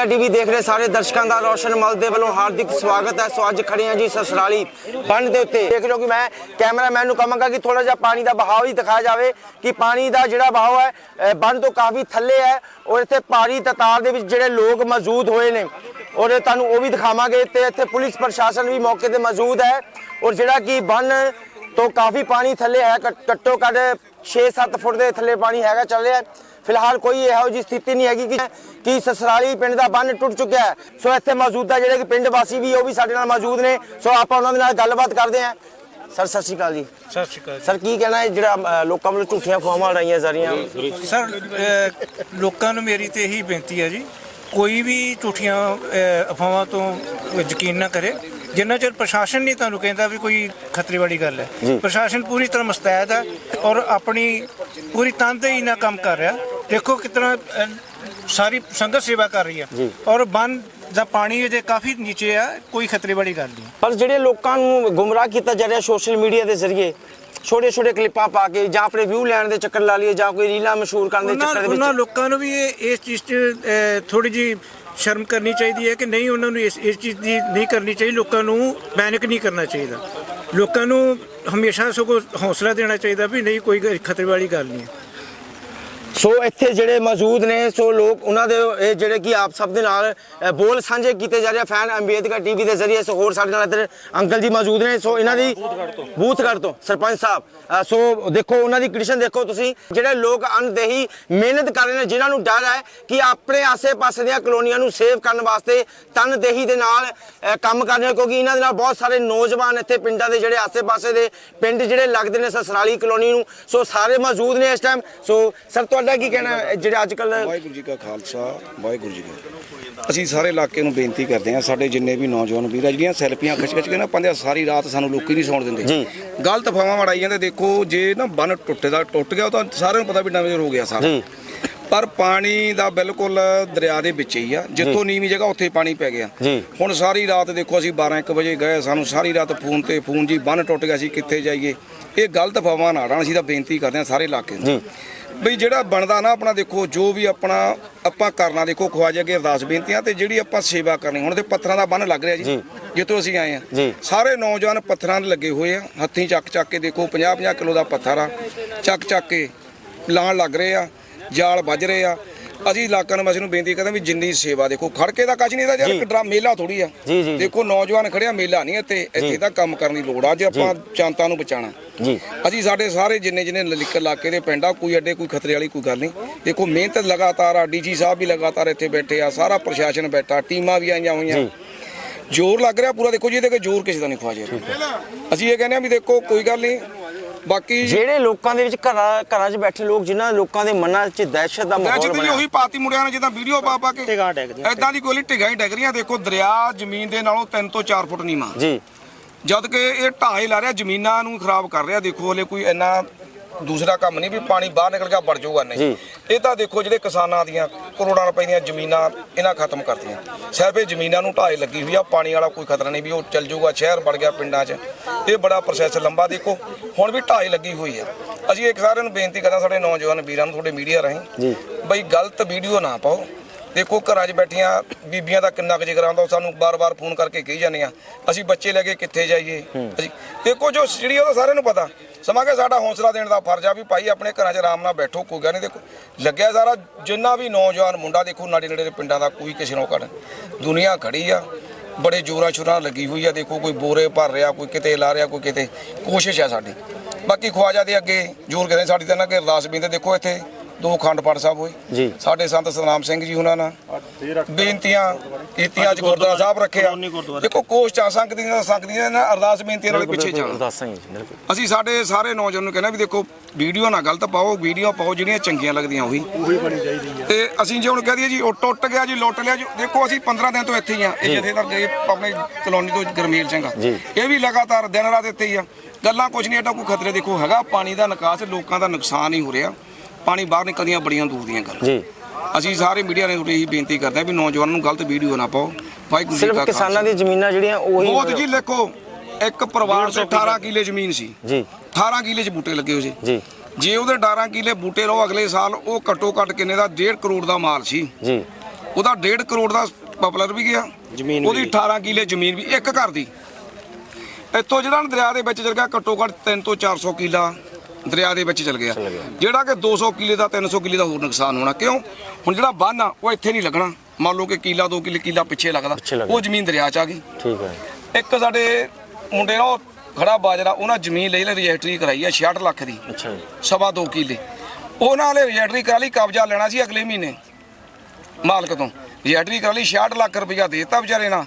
Ambedkar TV ਦੇਖ ਰਹੇ ਸਾਰੇ ਦਰਸ਼ਕਾਂ ਦਾ ਰੋਸ਼ਨ ਮਲ ਦੇ ਵੱਲੋਂ ਹਾਰਦਿਕ ਸਵਾਗਤ ਹੈ। ਸੋ ਅੱਜ ਖੜੇ ਹਾਂ ਜੀ ਸਸਰਾਲੀ ਬੰਨ ਦੇ ਉੱਤੇ। ਦੇਖ ਰਹੇ ਹੋ ਕਿ ਮੈਂ ਕੈਮਰਾਮੈਨ ਨੂੰ ਕਹਾਂਗਾ ਕਿ ਥੋੜਾ ਜਿਹਾ ਪਾਣੀ ਦਾ ਬਹਾਵ ਹੀ ਦਿਖਾਇਆ ਜਾਵੇ ਕਿ ਪਾਣੀ ਦਾ ਜਿਹੜਾ ਬਹਾਵ ਹੈ ਬੰਨ ਤੋਂ ਕਾਫੀ ਥੱਲੇ ਹੈ ਔਰ ਇੱਥੇ ਪਹਾੜੀ ਤਤਾਰ ਦੇ ਵਿੱਚ ਜਿਹੜੇ ਲੋਕ ਮੌਜੂਦ ਹੋਏ ਨੇ ਔਰ ਤੁਹਾਨੂੰ ਉਹ ਵੀ ਦਿਖਾਵਾਂਗੇ ਤੇ ਇੱਥੇ ਪੁਲਿਸ ਪ੍ਰਸ਼ਾਸਨ ਵੀ ਮੌਕੇ ਤੇ ਮੌਜੂਦ ਹੈ ਔਰ ਜਿਹੜਾ ਕਿ ਬੰਨ ਤੋਂ ਕਾਫੀ ਪਾਣੀ ਥੱਲੇ ਹੈ, ਘੱਟ- ਘੱਟੋ ਘੱਟ 6-7 ਫੁੱਟ ਦੇ ਥੱਲੇ ਪਾਣੀ ਹੈਗਾ ਚੱਲ ਰਿਹਾ ਫਿਲਹਾਲ ਕੋਈ ਇਹੋ ਜਿਹੀ ਸਥਿਤੀ ਨਹੀਂ ਹੈਗੀ ਕਿ ਕਿ ਸਸਰਾਲੀ ਪਿੰਡ ਦਾ ਬੰਨ ਟੁੱਟ ਚੁੱਕਿਆ ਹੈ। ਸੋ ਇੱਥੇ ਮੌਜੂਦਾ ਜਿਹੜੇ ਕਿ ਪਿੰਡ ਵਾਸੀ ਵੀ ਉਹ ਵੀ ਸਾਡੇ ਨਾਲ ਮੌਜੂਦ ਨੇ। ਸੋ ਆਪਾਂ ਉਹਨਾਂ ਦੇ ਨਾਲ ਗੱਲਬਾਤ ਕਰਦੇ ਹਾਂ। ਸਰ ਸਤਿ ਸ਼੍ਰੀ ਅਕਾਲ ਜੀ। ਸਤਿ ਸ਼੍ਰੀ ਅਕਾਲ ਸਰ ਕੀ ਕਹਿਣਾ ਹੈ ਜਿਹੜਾ ਲੋਕਾਂ ਵੱਲੋਂ ਝੂਠੀਆਂ ਖੁਆਵਾਂ ਉਡਾਈਆਂ ਜਾ ਰਹੀਆਂ? ਸਰ ਲੋਕਾਂ ਨੂੰ ਮੇਰੀ ਤੇ ਇਹੀ ਬੇਨਤੀ ਹੈ ਜੀ ਕੋਈ ਵੀ ਝੂਠੀਆਂ ਅਫਵਾਹਾਂ ਤੋਂ ਯਕੀਨ ਨਾ ਕਰੇ। ਜਿੰਨਾ ਚਿਰ ਪ੍ਰਸ਼ਾਸਨ ਨਹੀਂ ਤੁਹਾਨੂੰ ਕਹਿੰਦਾ ਵੀ ਕੋਈ ਖਤਰੇ ਵਾਲੀ ਗੱਲ ਹੈ। ਪ੍ਰਸ਼ਾਸਨ ਪੂਰੀ ਤਰ੍ਹਾਂ ਮੁਸਤੈਦ ਹੈ ਔਰ ਆਪਣੀ ਪੂਰੀ ਤਨਦੇਹੀ ਨਾਲ ਕੰਮ ਕਰ ਰਿਹਾ। ਦੇਖੋ ਕਿਤਨਾ ਸਾਰੀ ਸੰਗਤ ਸੇਵਾ ਕਰ ਰਹੀ ਹੈ ਔਰ ਬੰਨ ਦਾ ਪਾਣੀ ਅਜੇ ਕਾਫੀ ਨੀਚੇ ਆ ਕੋਈ ਖਤਰੇ ਵਾਲੀ ਗੱਲ ਨਹੀਂ। ਪਰ ਜਿਹੜੇ ਲੋਕਾਂ ਨੂੰ ਗੁੰਮਰਾਹ ਕੀਤਾ ਜਾ ਰਿਹਾ ਸੋਸ਼ਲ ਮੀਡੀਆ ਦੇ ਜ਼ਰੀਏ ਛੋਟੇ ਛੋਟੇ ਕਲਿੱਪਾਂ ਪਾ ਕੇ ਜਾਂ ਆਪਣੇ ਵਿਊ ਲੈਣ ਦੇ ਚੱਕਰ ਲਾ ਲਈਏ ਜਾਂ ਕੋਈ ਰੀਲਾਂ ਮਸ਼ਹੂਰ ਕਰਨ ਦੇ ਚੱਕਰ ਦੇ ਉਹਨਾਂ ਵਿੱਚ ਲੋਕਾਂ ਨੂੰ ਵੀ ਇਹ ਇਸ ਚੀਜ਼ 'ਚ ਥੋੜੀ ਜੀ ਸ਼ਰਮ ਕਰਨੀ ਚਾਹੀਦੀ ਹੈ ਕਿ ਨਹੀਂ ਉਹਨਾਂ ਨੂੰ ਇਸ ਇਸ ਚੀਜ਼ ਦੀ ਨਹੀਂ ਕਰਨੀ ਚਾਹੀਦੀ ਲੋਕਾਂ ਨੂੰ ਪੈਨਿਕ ਨਹੀਂ ਕਰਨਾ ਚਾਹੀਦਾ। ਲੋਕਾਂ ਨੂੰ ਹਮੇਸ਼ਾ ਸਗੋਂ ਹੌਸਲਾ ਦੇਣਾ ਚਾਹੀਦਾ ਵੀ ਨਹੀਂ ਕੋਈ ਖਤਰੇ ਵਾਲੀ ਗੱਲ ਨਹੀਂ ਹੈ। ਸੋ ਇੱਥੇ ਜਿਹੜੇ ਮੌਜੂਦ ਨੇ, ਸੋ ਲੋਕ ਉਹਨਾਂ ਦੇ, ਇਹ ਜਿਹੜੇ ਕਿ ਆਪ ਸਭ ਦੇ ਨਾਲ ਬੋਲ ਸਾਂਝੇ ਕੀਤੇ ਜਾ ਰਹੇ ਆ ਫੈਨ ਅੰਬੇਦਕਰ ਟੀਵੀ ਦੇ ਜ਼ਰੀਏ। ਸੋ ਹੋਰ ਸਾਡੇ ਨਾਲ ਇੱਧਰ ਅੰਕਲ ਜੀ ਮੌਜੂਦ ਨੇ। ਸੋ ਇਹਨਾਂ ਦੀ ਬੂਥਗੜ ਤੋਂ, ਸਰਪੰਚ ਸਾਹਿਬ। ਸੋ ਦੇਖੋ, ਉਹਨਾਂ ਦੀ ਕੰਡੀਸ਼ਨ ਦੇਖੋ ਤੁਸੀਂ। ਜਿਹੜੇ ਲੋਕ ਅਨਦੇਹੀ ਮਿਹਨਤ ਕਰ ਰਹੇ ਨੇ, ਜਿਨ੍ਹਾਂ ਨੂੰ ਡਰ ਹੈ ਕਿ ਆਪਣੇ ਆਸੇ-ਪਾਸੇ ਦੀਆਂ ਕਲੋਨੀਆਂ ਨੂੰ ਸੇਵ ਕਰਨ ਵਾਸਤੇ ਤਨਦੇਹੀ ਦੇ ਨਾਲ ਕੰਮ ਕਰ ਰਹੇ ਕਿਉਂਕਿ ਇਹਨਾਂ ਦੇ ਨਾਲ ਬਹੁਤ ਸਾਰੇ ਨੌਜਵਾਨ ਇੱਥੇ ਪਿੰਡਾਂ ਦੇ ਜਿਹੜੇ ਆਸੇ-ਪਾਸੇ ਦੇ ਪਿੰਡ ਜਿਹੜੇ ਲੱਗਦੇ ਨੇ, ਸਸਰਾਲੀ ਕਲੋਨੀ ਨੂੰ, ਸੋ ਸਾਰੇ ਮੌਜੂਦ ਨੇ ਇਸ ਟਾਈਮ ਸੋ ਸਰ, ਤੁਹਾਡਾ ਕੀ ਕਹਿਣਾ ਹੈ ਜਿਹੜੇ ਅੱਜ ਕੱਲ ਵਾਹਿਗੁਰੂ ਜੀ ਕਾ ਖਾਲਸਾ ਵਾਹਿਗੁਰੂ ਜੀ ਕੀ। ਅਸੀਂ ਸਾਰੇ ਇਲਾਕੇ ਨੂੰ ਬੇਨਤੀ ਕਰਦੇ ਹਾਂ ਸਾਡੇ ਜਿੰਨੇ ਵੀ ਨੌਜਵਾਨ ਵੀਰ ਆ ਜਿਹੜੀਆਂ ਸੈਲਫੀਆਂ ਖਿੱਚ ਖਿੱਚ ਕੇ ਨਾ ਪਾਉਂਦੇ ਆ ਸਾਰੀ ਰਾਤ ਸਾਨੂੰ ਲੋਕੀ ਨਹੀਂ ਸੌਣ ਦਿੰਦੇ। ਗਲਤ ਫਾਵਾਂ ਵੜਾਈ ਜਾਂਦੇ ਦੇਖੋ ਜੇ ਨਾ ਬੰਨ ਟੁੱਟਦਾ ਟੁੱਟ ਗਿਆ ਤਾਂ ਸਾਰਿਆਂ ਨੂੰ ਪਤਾ ਵੀ ਡੈਮੇਜ ਹੋ ਗਿਆ ਸਾਰਾ ਪਰ ਪਾਣੀ ਦਾ ਬਿਲਕੁਲ ਦਰਿਆ ਦੇ ਵਿੱਚ ਹੀ ਆ। ਜਿੱਥੋਂ ਨੀਵੀਂ ਜਗ੍ਹਾ ਉੱਥੇ ਪਾਣੀ ਪੈ ਗਿਆ। ਜੀ। ਹੁਣ ਸਾਰੀ ਰਾਤ ਦੇਖੋ ਅਸੀਂ 12 1 ਵਜੇ ਗਏ ਸਾਨੂੰ ਸਾਰੀ ਰਾਤ ਫੋਨ ਤੇ ਫੋਨ ਜੀ ਬੰਨ ਟੁੱਟ ਗਿਆ ਸੀ ਕਿੱਥੇ ਜਾਈਏ? ਇਹ ਗਲਤ ਫਾਵਾਂ ਨਾ ਆੜਨ ਅਸੀਂ ਤਾਂ ਬੇਨਤੀ ਕਰਦੇ ਹਾਂ ਸਾਰੇ ਇਲਾਕੇ ਨੂੰ। ਜੀ। ਬਈ ਜਿਹੜਾ ਬਣਦਾ ਨਾ ਆਪਣਾ ਦੇਖੋ ਜੋ ਵੀ ਆਪਣਾ ਆਪਾਂ ਕਰਨਾ ਦੇਖੋ ਖਵਾਜਾ ਅੱਗੇ ਅਰਦਾਸ ਬੇਨਤੀਆਂ ਤੇ ਜਿਹੜੀ ਆਪਾਂ ਸੇਵਾ ਕਰਨੀ ਹੁਣ ਤੇ ਪੱਥਰਾਂ ਦਾ ਬੰਨ ਲੱਗ ਰਿਹਾ ਜੀ। ਜਿੱਥੋਂ ਅਸੀਂ ਆਏ ਆ। ਸਾਰੇ ਨੌਜਵਾਨ ਪੱਥਰਾਂ 'ਤੇ ਲੱਗੇ ਹੋਏ ਆ ਹੱਥੀਂ ਚੱਕ ਚੱਕ ਕੇ ਦੇਖੋ 50 50 ਕਿਲੋ ਦਾ ਪੱਥਰ ਆ ਚੱਕ ਚੱਕ ਕੇ ਲਾਣ ਲੱਗ ਰਹੇ ਆ। ਜਾਲ ਵੱਜ ਰਹੇ ਆ। ਅਸੀਂ ਇਲਾਕਾ ਨਿਵਾਸੀ ਨੂੰ ਬੇਨਤੀ ਕਰਦੇ ਵੀ ਜਿੰਨੀ ਸੇਵਾ ਦੇਖੋ ਖੜਕੇ ਦਾ ਕੱਚ ਨਹੀਂ ਦਾ ਯਾਰ ਡਰਾ ਮੇਲਾ ਥੋੜੀ ਆ। ਦੇਖੋ ਨੌਜਵਾਨ ਖੜਿਆ ਮੇਲਾ ਨਹੀਂ ਇੱਥੇ ਇੱਥੇ ਤਾਂ ਕੰਮ ਕਰਨ ਦੀ ਲੋੜ ਆ ਜੇ ਆਪਾਂ ਚਾਂਤਾਂ ਨੂੰ ਬਚਾਣਾ ਜੀ। ਅਸੀਂ ਸਾਡੇ ਸਾਰੇ ਜਿੰਨੇ ਜਿੰਨੇ ਲਿਕ ਇਲਾਕੇ ਦੇ ਪਿੰਡ ਕੋਈ ਅੱਡੇ ਕੋਈ ਖਤਰੇ ਵਾਲੀ ਕੋਈ ਗੱਲ ਨਹੀਂ। ਦੇਖੋ ਮਿਹਨਤ ਲਗਾਤਾਰ ਆ ਡੀਜੀ ਸਾਹਿਬ ਵੀ ਲਗਾਤਾਰ ਇੱਥੇ ਬੈਠੇ ਆ ਸਾਰਾ ਪ੍ਰਸ਼ਾਸਨ ਬੈਠਾ ਟੀਮਾਂ ਵੀ ਆਈਆਂ ਹੋਈਆਂ। ਜ਼ੋਰ ਲੱਗ ਰਿਹਾ ਪੂਰਾ ਦੇਖੋ ਜੀ ਇਹਦੇ ਕੋਈ ਜ਼ੋਰ ਕਿਸੇ ਦਾ ਨਹੀਂ ਖਵਾ ਜੇ ਅਸੀਂ ਇਹ ਕਹਿੰਦੇ ਆ ਵੀ ਦੇਖੋ ਕੋਈ ਗੱਲ ਨਹੀਂ ਬਾਕੀ ਜਿਹੜੇ ਲੋਕਾਂ ਦੇ ਵਿੱਚ ਘਰਾਂ ਘਰਾਂ 'ਚ ਬੈਠੇ ਲੋਕ ਜਿਨ੍ਹਾਂ ਲੋਕਾਂ ਦੇ ਮਨਾਂ 'ਚ ਦਹਿਸ਼ਤ ਦਾ ਮਾਹੌਲ ਬਣਿਆ। ਉਹੀ ਪਾਤੀ ਮੁੰਡਿਆਂ ਨੇ ਜਿੱਦਾਂ ਵੀਡੀਓ ਪਾ ਪਾ ਕੇ। ਟਿਗਾਂ ਡਿੱਗਦੀਆਂ। ਐਦਾਂ ਦੀ ਕੋਈ ਟਿਗਾਂ ਹੀ ਡਿੱਗ ਰਹੀਆਂ ਦੇਖੋ ਦਰਿਆ ਜ਼ਮੀਨ ਦੇ ਨਾਲੋਂ 3 ਤੋਂ 4 ਫੁੱਟ ਨੀਵਾਂ। ਜੀ। ਜਦ ਕਿ ਇਹ ਢਾਹੇ ਲਾ ਰਿਹਾ ਜ਼ਮੀਨਾਂ ਨੂੰ ਖਰਾਬ ਕਰ ਰਿਹਾ। ਦੇਖੋ ਹਲੇ ਕੋਈ ਇੰਨਾ ਦੂਸਰਾ ਕੰਮ ਨਹੀਂ ਵੀ ਪਾਣੀ ਬਾਹਰ ਨਿਕਲ ਗਿਆ ਵੜ ਜਾਊਗਾ ਨਹੀਂ। ਜੀ। ਇਹ ਤਾਂ ਦੇਖੋ ਜਿਹੜੇ ਕਿਸਾਨਾਂ ਦੀਆਂ ਕਰੋੜਾਂ ਰੁਪਏ ਦੀਆਂ ਜ਼ਮੀਨਾਂ ਇਹਨਾਂ ਖਤਮ ਕਰਤੀਆਂ। ਸਿਰਫ ਇਹ ਜ਼ਮੀਨਾਂ ਨੂੰ ਢਾਹੇ ਲੱਗੀ ਹੋਈ ਆ ਪਾਣੀ ਵਾਲਾ ਕੋਈ ਖਤਰਾ ਨਹੀਂ ਵੀ ਉਹ ਚੱਲ ਜਾਊਗਾ ਸ਼ਹਿਰ ਵੜ ਗਿਆ ਪਿੰਡਾਂ 'ਚ। ਇਹ ਬੜਾ ਪ੍ਰੋਸੈਸ ਲੰਬਾ ਦੇਖੋ ਹੁਣ ਵੀ ਢਾਹੇ ਲੱਗੀ ਹੋਈ ਆ। ਅਸੀਂ ਇੱਕ ਸਾਰਿਆਂ ਨੂੰ ਬੇਨਤੀ ਕਰਦਾ ਸਾਡੇ ਨੌਜਵਾਨ ਵੀਰਾਂ ਨੂੰ ਤੁਹਾਡੇ ਮੀਡੀਆ ਰਾਹੀਂ ਜੀ। ਬਈ ਗਲਤ ਵੀਡੀਓ ਨਾ ਪਾਓ। ਦੇਖੋ ਘਰਾਂ 'ਚ ਬੈਠੀਆਂ ਬੀਬੀਆਂ ਦਾ ਕਿੰਨਾ ਕੁ ਜਿਗਰ ਆਉਂਦਾ ਉਹ ਸਾਨੂੰ ਬਾਰ-ਬਾਰ ਫੋਨ ਕਰਕੇ ਕਹੀ ਜਾਂਦੇ ਆ ਅਸੀਂ ਬੱਚੇ ਲੈ ਕੇ ਕਿੱਥੇ ਜਾਈਏ? ਅਸੀਂ ਦੇਖੋ ਜੋ ਜਿਹੜੀ ਉਹਦਾ ਸਾਰਿਆਂ ਨੂੰ ਪਤਾ ਸਮਾਂ ਕਿ ਸਾਡਾ ਹੌਸਲਾ ਦੇਣ ਦਾ ਫਰਜ਼ ਆ ਵੀ ਭਾਈ ਆਪਣੇ ਘਰਾਂ 'ਚ ਆਰਾਮ ਨਾਲ ਬੈਠੋ ਕੋਈ ਗੱਲ ਨਹੀਂ ਦੇਖੋ ਲੱਗਿਆ ਸਾਰਾ ਜਿੰਨਾ ਵੀ ਨੌਜਵਾਨ ਮੁੰਡਾ ਦੇਖੋ ਨਾੜੇ ਨੇੜੇ ਦੇ ਪਿੰਡਾਂ ਦਾ ਕੋਈ ਕਿਸੇ ਨੂੰ ਕਰ ਦੁਨੀਆ ਖੜੀ ਆ ਬੜੇ ਜੋਰਾਂ ਸ਼ੁਰਾਂ ਲੱਗੀ ਹੋਈ ਆ ਦੇਖੋ ਕੋਈ ਬੋਰੇ ਭਰ ਰਿਹਾ ਕੋਈ ਕਿਤੇ ਲਾ ਰਿਹਾ ਕੋਈ ਕਿਤੇ ਕੋਸ਼ਿਸ਼ ਆ ਸਾਡੀ। ਬਾਕੀ ਖਵਾਜਾ ਦੇ ਅੱਗੇ ਜ਼ੋਰ ਕਰਦੇ ਸਾਡੀ ਤਾਂ ਨਾ ਕਿ ਅਰਦਾਸ ਬੀਂਦੇ ਦੇਖੋ ਇੱਥੇ ਦੋ ਖੰਡ ਪਾਠ ਸਾਹਿਬ ਹੋਏ। ਜੀ। ਸਾਡੇ ਸੰਤ ਸਤਨਾਮ ਸਿੰਘ ਜੀ ਉਹਨਾਂ ਨਾਲ ਬੇਨਤੀਆਂ ਕੀਤੀਆਂ ਅੱਜ ਗੁਰਦੁਆਰਾ ਸਾਹਿਬ ਰੱਖਿਆ। ਦੇਖੋ ਕੋਸ਼ਿਸ਼ਾਂ ਸੰਗਦੀਆਂ ਸੰਗਦੀਆਂ ਨਾ ਅਰਦਾਸ ਬੇਨਤੀਆਂ ਨਾਲ ਪਿੱਛੇ ਜਾਣਾ ਦੱਸਾਂ ਜੀ ਬਿਲਕੁਲ। ਅਸੀਂ ਸਾਡੇ ਸਾਰੇ ਨੌਜਵਾਨ ਨੂੰ ਕਹਿੰਦਾ ਵੀ ਦੇਖੋ ਵੀਡੀਓ ਨਾ ਗਲਤ ਪਾਓ ਵੀਡੀਓ ਪਾਓ ਜਿਹੜੀਆਂ ਚੰਗੀਆਂ ਲੱਗਦੀਆਂ ਉਹੀ। ਤੇ ਅਸੀਂ ਜੇ ਹੁਣ ਕਹਦੇ ਜੀ ਉਹ ਟੁੱਟ ਗਿਆ ਜੀ ਲੁੱਟ ਲਿਆ ਜੀ ਦੇਖੋ ਅਸੀਂ 15 ਦਿਨ ਤੋਂ ਇੱਥੇ ਹੀ ਆ। ਇਹ ਜਥੇਦਾਰ ਗਏ ਆਪਣੇ ਕਲੋਨੀ ਤੋਂ ਗਰਮੇਲ ਸਿੰਘ। ਇਹ ਵੀ ਲਗਾਤਾਰ ਦਿਨ ਰਾਤ ਇੱਥੇ ਹੀ ਆ। ਗੱਲਾਂ ਕੁਝ ਨਹੀਂ ਐਡਾ ਕੋਈ ਖਤਰੇ। ਦੇਖੋ ਹੈਗਾ ਪਾਣੀ ਦਾ ਨਿਕਾਸ ਲੋਕਾਂ ਦਾ ਨੁਕਸਾਨ ਹੀ ਹੋ ਰਿਹਾ। ਪਾਣੀ ਬਾਹਰ ਨਿਕਲਦੀਆਂ ਬੜੀਆਂ ਦੂਰ ਦੀਆਂ ਗੱਲ। ਜੀ। ਅਸੀਂ ਸਾਰੇ ਮੀਡੀਆ ਨੇ ਤੁਹਾਡੇ ਇਹੀ ਬੇਨਤੀ ਕਰਦੇ ਹਾਂ ਵੀ ਨੌਜਵਾਨਾਂ ਨੂੰ ਗਲਤ ਵੀਡੀਓ ਨਾ ਪਾਓ। ਵਾਹਿਗੁਰੂ ਜੀ ਸਿਰਫ ਕਾ ਕਿਸਾਨਾਂ ਦੀ ਜ਼ਮੀਨਾਂ ਜਿਹੜੀਆਂ ਉਹੀ ਬਹੁਤ ਜੀ ਦੇਖੋ ਇੱਕ ਪਰਿਵਾਰ ਦੇ 18 ਕਿੱਲੇ ਜ਼ਮੀਨ ਸੀ। ਜੀ। 18 ਕਿੱਲੇ 'ਚ ਬੂਟੇ ਲੱਗੇ ਹੋਏ ਸੀ। ਜੀ। ਜੇ ਉਹਦੇ 18 ਕਿੱਲੇ ਬੂਟੇ ਲਓ ਅਗਲੇ ਸਾਲ ਉਹ ਘੱਟੋ ਘੱਟ ਕਿੰਨੇ ਦਾ? 1.5 ਕਰੋੜ ਦਾ ਮਾਲ ਸੀ। ਜੀ। ਉਹਦਾ 1.5 ਕਰੋੜ ਦਾ ਪਪੂਲਰ ਵੀ ਗਿਆ। ਜ਼ਮੀਨ ਉਹਦੀ 18 ਕਿੱਲੇ ਜ਼ਮੀਨ ਵੀ ਇੱਕ ਘਰ ਦੀ। ਇੱਥੋਂ ਜਿਹੜਾ ਨਾ ਦਰਿਆ ਦੇ ਵਿੱਚ ਚਲ ਗਿਆ ਘੱਟੋ ਘੱਟ 3 ਤੋਂ 400 ਕਿੱਲਾ। ਦਰਿਆ ਦੇ ਵਿੱਚ ਚਲ ਗਿਆ। ਜਿਹੜਾ ਕਿ 200 ਕਿੱਲੇ ਦਾ 300 ਕਿੱਲੇ ਦਾ ਹੋਰ ਨੁਕਸਾਨ ਹੋਣਾ। ਕਿਉਂ? ਹੁਣ ਜਿਹੜਾ ਬੰਨ ਆ ਉਹ ਇੱਥੇ ਨਹੀਂ ਲੱਗਣਾ। ਮੰਨ ਲਓ ਕਿ ਕਿੱਲਾ 2 ਕਿੱਲੇ ਕਿੱਲਾ ਪਿੱਛੇ ਲੱਗਦਾ। ਉਹ ਜ਼ਮੀਨ ਦਰਿਆ ਚ ਆ ਗਈ। ਠੀਕ ਹੈ। ਇੱਕ ਸਾਡੇ ਮੁੰਡੇ ਨਾਲ ਖੜਾ ਬਾਜਰਾ ਉਹਨਾਂ ਜ਼ਮੀਨ ਲਈ ਰਜਿਸਟਰੀ ਕਰਾਈ ਆ 66 ਲੱਖ ਦੀ। ਅੱਛਾ ਜੀ। ਸਵਾ 2 ਕਿੱਲੇ। ਉਹਨਾਂ ਨੇ ਰਜਿਸਟਰੀ ਕਰਾ ਲਈ ਕਬਜ਼ਾ ਲੈਣਾ ਸੀ ਅਗਲੇ ਮਹੀਨੇ। ਮਾਲਕ ਤੋਂ। ਰਜਿਸਟਰੀ ਕਰਾ ਲਈ 66 ਲੱਖ ਰੁਪਇਆ ਦੇਤਾ ਵਿਚਾਰੇ ਨਾਲ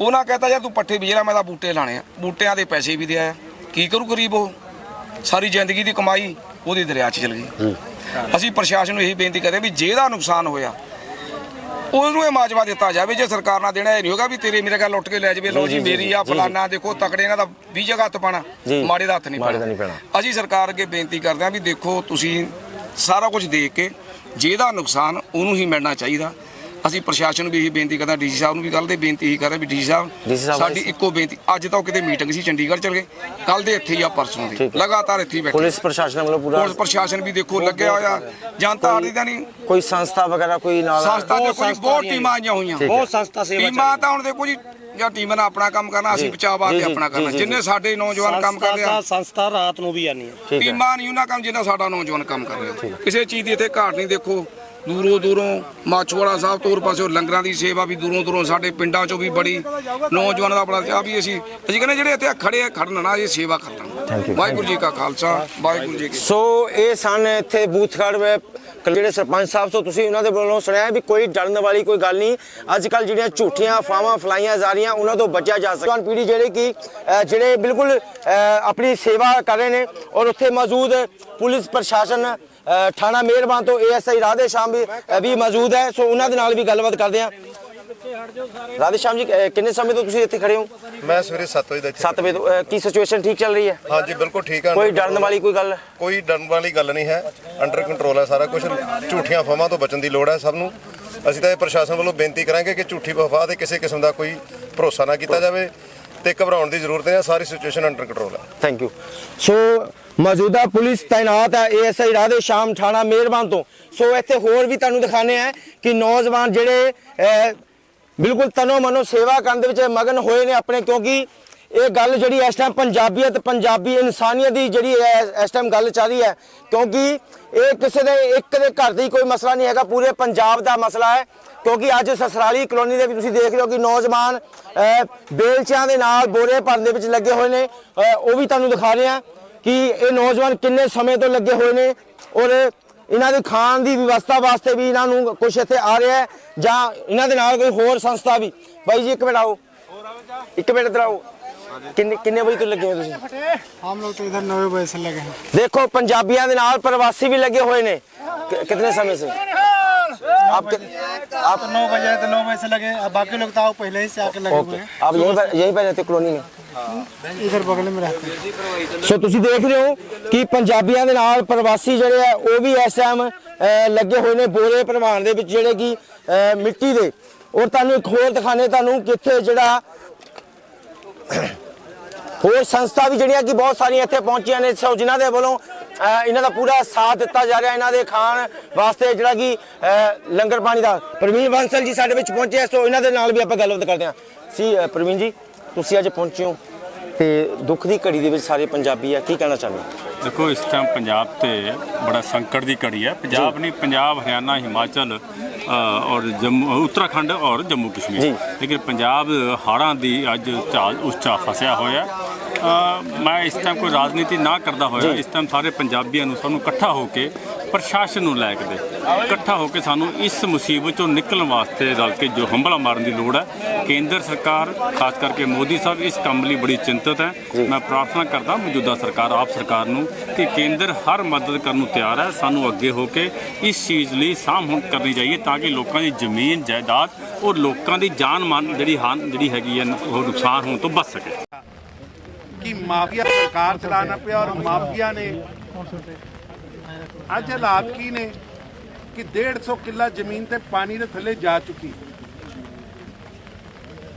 ਉਹਨਾਂ ਕਹਤਾ ਯਾਰ ਤੂੰ ਪੱਠੇ ਬੀਜਣਾ ਮੈਂ ਤਾਂ ਬੂਟੇ ਲਾਣੇ ਆ। ਬੂਟਿਆਂ ਦੇ ਪੈਸੇ ਵੀ ਦਿਆ ਕੀ ਕਰੂ ਗਰੀਬ ਉਹ? ਸਾਰੀ ਜ਼ਿੰਦਗੀ ਦੀ ਕਮਾਈ ਉਹਦੀ ਦਰਿਆ 'ਚ ਚਲ ਗਈ। ਅਸੀਂ ਪ੍ਰਸ਼ਾਸਨ ਨੂੰ ਇਹੀ ਬੇਨਤੀ ਕਰਦੇ ਵੀ ਜਿਹਦਾ ਨੁਕਸਾਨ ਹੋਇਆ ਉਹਨੂੰ ਇਹ ਮਾਜਵਾ ਦਿੱਤਾ ਜਾਵੇ ਜੇ ਸਰਕਾਰ ਨਾਲ ਦੇਣਾ ਇਹ ਨਹੀਂ ਹੋਗਾ ਵੀ ਤੇਰੇ ਮੇਰੇ ਘਰ ਲੁੱਟ ਕੇ ਲੈ ਜਾਵੇ ਲਓ ਜੀ, ਮੇਰੀ ਆ ਫਲਾਨਾ ਦੇਖੋ ਤਕੜੇ ਇਹਨਾਂ ਦਾ 20 ਜਗ੍ਹਾ ਹੱਥ ਪਾਣਾ। ਮਾੜੇ ਦਾ ਹੱਥ ਨਹੀਂ ਪੈਣਾ। ਅਸੀਂ ਸਰਕਾਰ ਅੱਗੇ ਬੇਨਤੀ ਕਰਦੇ ਹਾਂ ਵੀ ਦੇਖੋ ਤੁਸੀਂ ਸਾਰਾ ਕੁਝ ਦੇਖ ਕੇ ਜਿਹਦਾ ਨੁਕਸਾਨ ਉਹਨੂੰ ਹੀ ਮਿਲਣਾ ਚਾਹੀਦਾ। ਅਸੀਂ ਪ੍ਰਸ਼ਾਸਨ ਨੂੰ ਵੀ ਇਹੀ ਬੇਨਤੀ ਕਰਦੇ ਡੀਸੀ ਸਾਹਿਬ ਨੂੰ ਵੀ ਕੱਲ ਦੇ ਬੇਨਤੀ ਹੀ ਕਰ ਰਹੇ ਵੀ ਡੀਸੀ ਸਾਹਿਬ ਸਾਹਿਬ ਸਾਡੀ। ਇੱਕੋ ਬੇਨਤੀ ਅੱਜ ਤਾਂ ਉਹ ਕਿਤੇ ਮੀਟਿੰਗ ਸੀ ਚੰਡੀਗੜ੍ਹ ਚਲ ਗਏ ਕੱਲ ਦੇ ਇੱਥੇ ਹੀ ਆ ਪਰਸੋਂ ਦੀ ਠੀਕ ਹੈ। ਲਗਾਤਾਰ ਇੱਥੇ ਹੀ ਬੈਠੇ। ਪੁਲਿਸ ਪ੍ਰਸ਼ਾਸਨ ਵੱਲੋਂ ਪੂਰਾ ਪੁਲਿਸ ਪ੍ਰਸ਼ਾਸਨ ਵੀ ਦੇਖੋ ਲੱਗਿਆ ਹੋਇਆ ਜਨਤਾ ਆੜੀ ਦਾ ਨਹੀਂ। ਕੋਈ ਸੰਸਥਾ ਵਗੈਰਾ ਕੋਈ ਨਾਲ ਸੰਸਥਾ ਦੇ ਕੋਈ ਬਹੁਤ ਟੀਮਾਂ ਆਈਆਂ ਹੋਈਆਂ। ਬਹੁਤ ਸੰਸਥਾ ਸੇਵਾ ਟੀਮਾਂ ਤਾਂ ਹੁਣ ਦੇਖੋ ਜੀ ਜਾਂ ਟੀਮਾਂ ਨੇ ਆਪਣਾ ਕੰਮ ਕਰਨਾ ਅਸੀਂ ਬਚਾਅ ਵਾਸਤੇ ਆਪਣਾ ਕਰਨਾ। ਜਿੰਨੇ ਸਾਡੇ ਨੌਜਵਾਨ ਕੰਮ ਕਰਦੇ ਆ ਸੰਸਥਾ ਸੰਸਥਾ ਰਾਤ ਨੂੰ ਵੀ ਆਨੀ ਹੈ। ਠੀਕ ਹੈ। ਟੀਮਾਂ ਨਹੀਂ ਉਹਨਾਂ ਕੰਮ ਜਿੰਨਾ ਸਾਡਾ ਨੌਜਵਾਨ ਕੰਮ ਕਰ ਰਿਹਾ ਕਿਸੇ ਚੀਜ਼ ਦੀ ਇੱਥੇ ਘਾਟ ਨਹੀਂ ਦੇਖੋ। ਦੂਰੋਂ ਦੂਰੋਂ ਮਾਛਵਾੜਾ ਸਾਹਿਬ ਤੋਰ ਪਾਸੇ ਲੰਗਰਾਂ ਦੀ ਸੇਵਾ ਵੀ ਦੂਰੋਂ ਦੂਰੋਂ ਸਾਡੇ ਪਿੰਡਾਂ ਚੋਂ ਵੀ ਬੜੀ ਨੌਜਵਾਨਾਂ ਦਾ ਬੜਾ ਚਾਹ ਵੀ ਅਸੀਂ ਅਸੀਂ ਕਹਿੰਦੇ ਜਿਹੜੇ ਇੱਥੇ ਖੜੇ ਆ ਖੜਨ ਨਾ ਇਹ ਸੇਵਾ ਕਰਨਾ. ਵਾਹਿਗੁਰੂ ਜੀ ਕਾ ਖਾਲਸਾ ਵਾਹਿਗੁਰੂ ਜੀ ਕੀ ਸੋ ਇਹ ਸਨ ਇੱਥੇ ਬੂਥ ਖੜ ਵੇ ਜਿਹੜੇ ਸਰਪੰਚ ਸਾਹਿਬ ਤੋਂ ਤੁਸੀਂ ਉਹਨਾਂ ਦੇ ਵੱਲੋਂ ਸੁਣਿਆ ਵੀ ਕੋਈ ਡਰਨ ਵਾਲੀ ਕੋਈ ਗੱਲ ਨਹੀਂ ਅੱਜ ਕੱਲ ਜਿਹੜੀਆਂ ਝੂਠੀਆਂ ਅਫਵਾਹਾਂ ਫਲਾਈਆਂ ਜਾ ਰਹੀਆਂ ਉਹਨਾਂ ਤੋਂ ਬਚਿਆ ਜਾ ਸਕਦਾ ਜਵਾਨ ਪੀੜ੍ਹੀ ਜਿਹੜੇ ਕਿ ਜਿਹੜੇ ਬਿਲਕੁਲ ਆਪਣੀ ਸੇਵਾ ਕਰ ਰਹੇ ਨੇ ਔਰ ਉੱਥੇ ਮੌਜੂਦ ਪੁਲਿਸ ਪ੍ਰਸ਼ਾਸਨ ਥਾਣਾ ਮਿਹਰਬਾਨ ਤੋਂ ਏਐਸਆਈ ਰਾਧੇ ਸ਼ਾਮ ਵੀ ਵੀ ਮੌਜੂਦ ਹੈ। ਸੋ ਉਹਨਾਂ ਦੇ ਨਾਲ ਵੀ ਗੱਲਬਾਤ ਕਰਦੇ ਹਾਂ। ਰਾਧੇ ਸ਼ਾਮ ਜੀ ਕਿੰਨੇ ਸਮੇਂ ਤੋਂ ਤੁਸੀਂ ਇੱਥੇ ਖੜੇ ਹੋ? ਮੈਂ ਸਵੇਰੇ 7 ਵਜੇ ਦਾ ਇੱਥੇ 7 ਵਜੇ ਤੋਂ ਕੀ ਸਿਚੁਏਸ਼ਨ ਠੀਕ ਚੱਲ ਰਹੀ ਹੈ? ਹਾਂਜੀ ਬਿਲਕੁਲ ਠੀਕ ਆ। ਕੋਈ ਡਰਨ ਵਾਲੀ ਕੋਈ ਗੱਲ? ਕੋਈ ਡਰਨ ਵਾਲੀ ਗੱਲ ਨਹੀਂ ਹੈ। ਅੰਡਰ ਕੰਟਰੋਲ ਹੈ ਸਾਰਾ ਕੁਝ ਝੂਠੀਆਂ ਅਫਵਾਹਾਂ ਤੋਂ ਬਚਣ ਦੀ ਲੋੜ ਹੈ ਸਭ ਨੂੰ। ਅਸੀਂ ਤਾਂ ਇਹ ਪ੍ਰਸ਼ਾਸਨ ਵੱਲੋਂ ਬੇਨਤੀ ਕਰਾਂਗੇ ਕਿ ਝੂਠੀ ਅਫਵਾਹ ਤੇ ਕਿਸੇ ਕਿਸਮ ਦਾ ਕੋਈ ਭਰੋਸਾ ਨਾ ਕੀਤਾ ਜਾਵੇ ਤੇ ਘਬਰਾਉਣ ਦੀ ਜ਼ਰੂਰਤ ਨਹੀਂ ਹੈ। ਸਾਰੀ ਸਿਚੁਏਸ਼ਨ ਅੰਡਰ ਕੰਟਰੋਲ ਹੈ। ਥੈਂਕ ਯੂ ਸੋ ਮੌਜੂਦਾ ਪੁਲਿਸ ਤਾਇਨਾਤ ਹੈ ਏਐਸਆਈ ਰਾਧੇ ਸ਼ਾਮ ਥਾਣਾ ਮਿਹਰਬਾਨ ਤੋਂ। ਸੋ ਇੱਥੇ ਹੋਰ ਵੀ ਤੁਹਾਨੂੰ ਦਿਖਾਣੇ ਆ ਕਿ ਨੌਜਵਾਨ ਜਿਹੜੇ ਬਿਲਕੁਲ ਤਨੋ ਮਨੋ ਸੇਵਾ ਕਰਨ ਦੇ ਵਿੱਚ ਮਗਨ ਹੋਏ ਨੇ ਆਪਣੇ ਕਿਉਂਕਿ ਇਹ ਗੱਲ ਜਿਹੜੀ ਇਸ ਟਾਈਮ ਪੰਜਾਬੀਅਤ ਪੰਜਾਬੀ ਇਨਸਾਨੀਅਤ ਦੀ ਜਿਹੜੀ ਹੈ ਇਸ ਟਾਈਮ ਗੱਲ ਚੱਲ ਰਹੀ ਹੈ ਕਿਉਂਕਿ ਇਹ ਕਿਸੇ ਦੇ ਇੱਕ ਦੇ ਘਰ ਦੀ ਕੋਈ ਮਸਲਾ ਨਹੀਂ ਹੈਗਾ ਪੂਰੇ ਪੰਜਾਬ ਦਾ ਮਸਲਾ ਹੈ। ਕਿਉਂਕਿ ਅੱਜ ਸਸਰਾਲੀ ਕਲੋਨੀ ਦੇ ਵਿੱਚ ਤੁਸੀਂ ਦੇਖ ਰਹੇ ਹੋ ਕਿ ਨੌਜਵਾਨ ਅਹ, ਬੇਲਚਿਆਂ ਦੇ ਨਾਲ ਬੋਰੇ ਭਰਨ ਦੇ ਵਿੱਚ ਲੱਗੇ ਹੋਏ ਨੇ। ਉਹ ਵੀ ਤੁਹਾਨੂੰ ਦਿਖਾ ਰਹੇ ਹਾਂ। ਕਿ ਇਹ ਨੌਜਵਾਨ ਕਿੰਨੇ ਸਮੇਂ ਤੋਂ ਲੱਗੇ ਹੋਏ ਨੇ ਔਰ ਇਹਨਾਂ ਦੇ ਖਾਣ ਦੀ ਵਿਵਸਥਾ ਵਾਸਤੇ ਵੀ ਇਹਨਾਂ ਨੂੰ ਕੁਝ ਇੱਥੇ ਆ ਰਿਹਾ ਹੈ ਜਾਂ ਇਹਨਾਂ ਦੇ ਨਾਲ ਕੋਈ ਹੋਰ ਸੰਸਥਾ ਵੀ ਬਾਈ ਜੀ ਇੱਕ ਮਿੰਟ ਆਓ ਇੱਕ ਮਿੰਟ ਇੱਧਰ ਆਓ ਕਿੰਨੇ ਕਿੰਨੇ ਵਜੇ ਤੋਂ ਲੱਗੇ ਹੋ ਤੁਸੀਂ हम लोग तो इधर नौ बजे से लगे हैं ਦੇਖੋ ਪੰਜਾਬੀਆਂ ਦੇ ਨਾਲ ਪ੍ਰਵਾਸੀ ਵੀ ਲੱਗੇ ਹੋਏ ਨੇ ਕਿ- कितने समय से आप कि- आप नौ बजे तो नौ बजे से लगे अब बाकी लोग तो आओ पहले ही से आके लगे ओके हुए हैं आप यहीं पर यहीं पर रहते कॉलोनी में ਸੋ ਤੁਸੀਂ ਦੇਖ ਰਹੇ ਹੋ ਕਿ ਪੰਜਾਬੀਆਂ ਦੇ ਨਾਲ ਪ੍ਰਵਾਸੀ ਜਿਹੜੇ ਆ, ਉਹ ਵੀ ਇਸ ਟਾਈਮ ਲੱਗੇ ਹੋਏ ਨੇ ਬੋਰੇ ਪ੍ਰਵਾਨ ਦੇ ਵਿੱਚ, ਜਿਹੜੇ ਕਿ ਮਿੱਟੀ ਦੇ। ਔਰ ਤੁਹਾਨੂੰ ਇੱਕ ਹੋਰ ਦਿਖਾਣੇ ਤੁਹਾਨੂੰ ਕਿੱਥੇ ਜਿਹੜਾ ਹੋਰ ਸੰਸਥਾ ਵੀ ਜਿਹੜੀਆਂ ਕਿ ਬਹੁਤ ਸਾਰੀਆਂ ਇੱਥੇ ਪਹੁੰਚੀਆਂ ਨੇ। ਸੋ ਜਿਨ੍ਹਾਂ ਦੇ ਵੱਲੋਂ ਇਹਨਾਂ ਦਾ ਪੂਰਾ ਸਾਥ ਦਿੱਤਾ ਜਾ ਰਿਹਾ, ਇਹਨਾਂ ਦੇ ਖਾਣ ਵਾਸਤੇ ਜਿਹੜਾ ਕਿ ਲੰਗਰ ਪਾਣੀ ਦਾ। ਪ੍ਰਵੀਨ ਬੰਸਲ ਜੀ ਸਾਡੇ ਵਿੱਚ ਪਹੁੰਚੇ ਸੋ ਇਹਨਾਂ ਦੇ ਨਾਲ ਵੀ ਆਪਾਂ ਗੱਲਬਾਤ ਕਰਦੇ ਹਾਂ। ਸੀ ਪ੍ਰਵੀਨ ਜੀ। ਤੁਸੀਂ ਅੱਜ ਪਹੁੰਚੇ ਹੋ ਤੇ ਦੁੱਖ ਦੀ ਘੜੀ ਦੇ ਵਿੱਚ ਸਾਰੇ ਪੰਜਾਬੀ ਆ ਕੀ ਕਹਿਣਾ ਚਾਹੁੰਦੇ? ਦੇਖੋ ਇਸ ਟਾਈਮ ਪੰਜਾਬ ਤੇ ਬੜਾ ਸੰਕਟ ਦੀ ਘੜੀ ਹੈ ਪੰਜਾਬ ਨਹੀਂ ਪੰਜਾਬ ਹਰਿਆਣਾ ਹਿਮਾਚਲ ਅ, ਔਰ ਜੰਮੂ ਉੱਤਰਾਖੰਡ ਔਰ ਜੰਮੂ। ਕਸ਼ਮੀਰ ਲੇਕਿਨ ਪੰਜਾਬ ਹਾੜਾਂ ਦੀ ਅੱਜ ਝਾਲ ਉੱਚਾ ਫਸਿਆ ਹੋਇਆ ਮੈਂ ਇਸ ਟਾਈਮ ਕੋਈ ਰਾਜਨੀਤੀ ਨਾ ਕਰਦਾ ਹੋਇਆ ਇਸ ਟਾਈਮ ਸਾਰੇ ਪੰਜਾਬੀਆਂ ਨੂੰ ਸਾਨੂੰ ਇਕੱਠਾ ਹੋ ਕੇ ਪ੍ਰਸ਼ਾਸਨ ਨੂੰ ਲੈ ਕੇ ਦੇ। ਇਕੱਠਾ ਹੋ ਕੇ ਸਾਨੂੰ ਇਸ ਮੁਸੀਬਤ ਚੋਂ ਨਿਕਲਣ ਵਾਸਤੇ ਰਲ ਕੇ ਜੋ ਹੰਬਲਾ ਮਾਰਨ ਦੀ ਲੋੜ ਹੈ ਕੇਂਦਰ ਸਰਕਾਰ ਖਾਸ ਕਰਕੇ ਮੋਦੀ ਸਾਹਿਬ ਇਸ ਕੰਮ ਲਈ ਬੜੀ ਚਿੰਤਤ ਹੈ। ਮੈਂ ਪ੍ਰਾਰਥਨਾ ਕਰਦਾ ਮੌਜੂਦਾ ਸਰਕਾਰ ਆਪ ਸਰਕਾਰ ਨੂੰ ਕਿ ਕੇਂਦਰ ਹਰ ਮਦਦ ਕਰਨ ਨੂੰ ਤਿਆਰ ਹੈ। ਸਾਨੂੰ ਅੱਗੇ ਹੋ ਕੇ ਇਸ ਚੀਜ਼ ਲਈ ਸਾਂਭ ਹੁਣ ਕਰਨੀ ਚਾਹੀਏ ਤਾਂ ਕਿ ਲੋਕਾਂ ਦੀ ਜ਼ਮੀਨ ਜਾਇਦਾਦ ਔਰ ਲੋਕਾਂ ਦੀ ਜਾਨ ਮਾਨ ਜਿਹੜੀ ਹਾਨ ਜਿਹੜੀ ਹੈਗੀ ਹੈ ਉਹ ਨੁਕਸਾਨ ਹੋਣ ਤੋਂ ਬਚ ਸਕੇ। ਕਿ ਮਾਫੀਆ ਸਰਕਾਰ ਚਲਾਣਾ ਪਿਆ ਔਰ ਮਾਫੀਆ ਨੇ ਅੱਜ ਹਾਲਾਤ ਕੀ ਨੇ ਕਿ 150 ਕਿੱਲਾ ਜ਼ਮੀਨ ਤੇ ਪਾਣੀ ਦੇ ਥੱਲੇ ਜਾ ਚੁੱਕੀ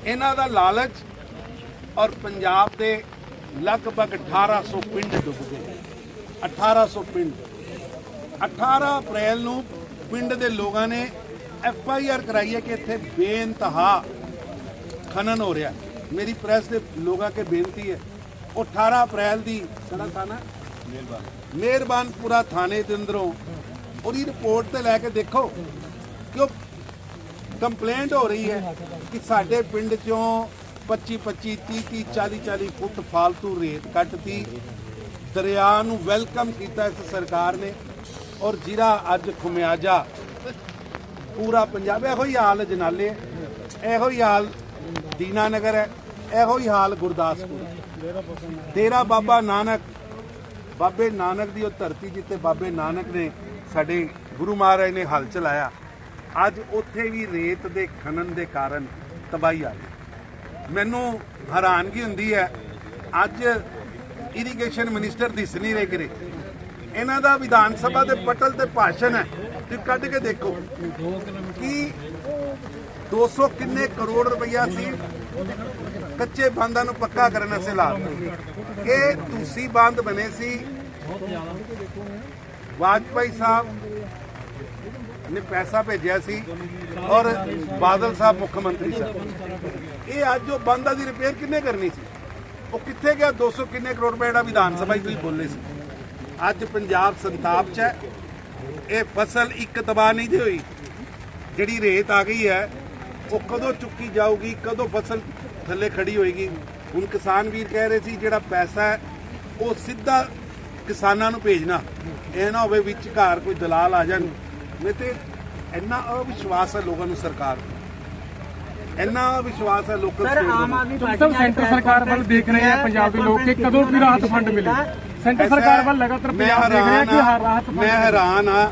ਇਹਨਾਂ ਦਾ ਲਾਲਚ ਔਰ ਪੰਜਾਬ ਦੇ ਲਗਭਗ 1800 ਪਿੰਡ ਡੁੱਬ ਗਏ 1800 ਪਿੰਡ। 18 ਅਪ੍ਰੈਲ ਨੂੰ ਪਿੰਡ ਦੇ ਲੋਕਾਂ ਨੇ ਐਫ ਆਈ ਆਰ ਕਰਾਈ ਹੈ ਕਿ ਇੱਥੇ ਬੇਇੰਤਹਾ ਖਨਨ ਹੋ ਰਿਹਾ ਮੇਰੀ ਪ੍ਰੈਸ ਦੇ ਲੋਕਾਂ ਕੇ ਬੇਨਤੀ ਹੈ 18 ਅਪ੍ਰੈਲ ਦੀ ਕਿਹੜਾ ਥਾਣਾ? ਮਿਹਰਬਾਨ। ਮਿਹਰਬਾਨਪੁਰਾ ਥਾਣੇ ਦੇ ਅੰਦਰੋਂ। ਉਹਦੀ ਰਿਪੋਰਟ ਤੇ ਲੈ ਕੇ ਦੇਖੋ ਕਿ ਉਹ ਕੰਪਲੇਂਟ ਹੋ ਰਹੀ ਹੈ ਕਿ ਸਾਡੇ ਪਿੰਡ ਚੋਂ 25 25 30 30 40 40 ਫੁੱਟ ਫਾਲਤੂ ਰੇਤ ਕੱਟਤੀ। ਦਰਿਆ ਨੂੰ ਵੈਲਕਮ ਕੀਤਾ ਇਸ ਸਰਕਾਰ ਨੇ। ਔਰ ਜਿਹੜਾ ਅੱਜ ਖੁਮਿਆਜਾ। ਪੂਰਾ ਪੰਜਾਬ ਇਹੋ ਹੀ ਹਾਲ ਜਨਾਲੇ। ਹੈ, ਇਹੋ ਹੀ ਹਾਲ ਦੀਨਾਨਗਰ ਹੈ। ਇਹੋ ਹੀ ਹਾਲ ਗੁਰਦਾਸਪੁਰ। ਹੈ ਤੇਰਾ ਬਾਬਾ ਨਾਨਕ, ਬਾਬੇ ਨਾਨਕ ਦੀ ਉਹ ਧਰਤੀ ਜਿੱਥੇ ਬਾਬੇ ਨਾਨਕ ਨੇ ਸਾਡੇ ਗੁਰੂ ਮਹਾਰਾਜ ਨੇ ਹਲ ਚਲਾਇਆ, ਅੱਜ ਉੱਥੇ ਵੀ ਰੇਤ ਦੇ ਖਨਨ ਦੇ ਕਾਰਨ ਤਬਾਹੀ ਆ ਗਈ। ਮੈਨੂੰ ਹੈਰਾਨਗੀ ਹੁੰਦੀ ਹੈ, ਅੱਜ ਇਰੀਗੇਸ਼ਨ ਮਿਨਿਸਟਰ ਦਿਸ ਨਹੀਂ ਰਹੇ ਕਿਰੇ ਇਹਨਾਂ ਦਾ ਵਿਧਾਨ ਸਭਾ ਦੇ ਪਟਲ ਤੇ ਭਾਸ਼ਣ ਹੈ, ਤੁਸੀਂ ਕੱਢ ਕੇ ਦੇਖੋ। ਕਿ 200 ਕਿੰਨੇ ਕਰੋੜ ਰੁਪਈਆ ਸੀ ਕੱਚੇ ਬੰਦਾਂ ਨੂੰ ਪੱਕਾ ਕਰਨ ਵਾਸਤੇ ਲਾ ਦਿੱਤਾ। ਇਹ ਤੁਸੀਂ ਬੰਦ ਬਣੇ ਸੀ। ਵਾਜਪਾਈ ਸਾਹਿਬ ਨੇ ਪੈਸਾ ਭੇਜਿਆ ਸੀ ਔਰ ਬਾਦਲ ਸਾਹਿਬ ਮੁੱਖ ਮੰਤਰੀ ਸਾਹਿਬ ਇਹ ਅੱਜ ਉਹ ਬੰਦਾਂ ਦੀ ਰਿਪੇਅਰ ਕਿੰਨੇ ਕਰਨੀ ਸੀ? ਉਹ ਕਿੱਥੇ ਗਿਆ? 200 ਕਿੰਨੇ ਕਰੋੜ ਰੁਪਏ ਦਾ ਵਿਧਾਨ ਸਭਾ 'ਚ ਤੁਸੀਂ ਬੋਲੇ ਸੀ। ਅੱਜ ਪੰਜਾਬ ਸੰਤਾਪ 'ਚ ਹੈ। ਇਹ ਫਸਲ ਇੱਕ ਤਬਾਹ ਨਹੀਂ ਦੀ ਹੋਈ। ਜਿਹੜੀ ਰੇਤ ਆ ਗਈ ਹੈ, ਉਹ ਕਦੋਂ ਚੁੱਕੀ ਜਾਊਗੀ? ਕਦੋਂ ਫਸਲ ਥੱਲੇ ਖੜੀ ਹੋਏਗੀ। ਹੁਣ ਕਿਸਾਨ ਵੀਰ ਕਹਿ ਰਹੇ ਸੀ ਜਿਹੜਾ ਪੈਸਾ ਹੈ ਉਹ ਸਿੱਧਾ ਕਿਸਾਨਾਂ ਨੂੰ ਭੇਜਣਾ। ਇਹ ਨਾ ਹੋਵੇ ਵਿੱਚ ਘਰ ਕੋਈ ਦਲਾਲ ਆ ਜਾਣ। ਨਹੀਂ ਤੇ ਇੰਨਾ ਅਵਿਸ਼ਵਾਸ ਹੈ ਲੋਕਾਂ ਨੂੰ ਸਰਕਾਰ। ਇੰਨਾ ਵਿਸ਼ਵਾਸ ਹੈ ਲੋਕਾਂ ਸਰ ਨੂੰ ਆਮ ਆਦਮੀ ਪਾਰਟੀ ਸਭ ਸੈਂਟਰ ਸਰਕਾਰ ਵੱਲ ਦੇਖ ਰਹੇ ਆ ਪੰਜਾਬ ਦੇ ਲੋਕ ਕਿ ਕਦੋਂ ਵੀ ਰਾਹਤ ਫੰਡ ਮਿਲੇ। ਸੈਂਟਰ ਸਰਕਾਰ ਵੱਲ ਲਗਾਤਾਰ ਮੈਂ ਪੰਜਾਬ ਦੇਖ ਰਿਹਾ ਕਿ ਰਾਹਤ ਮੈਂ ਹੈਰਾਨ ਆ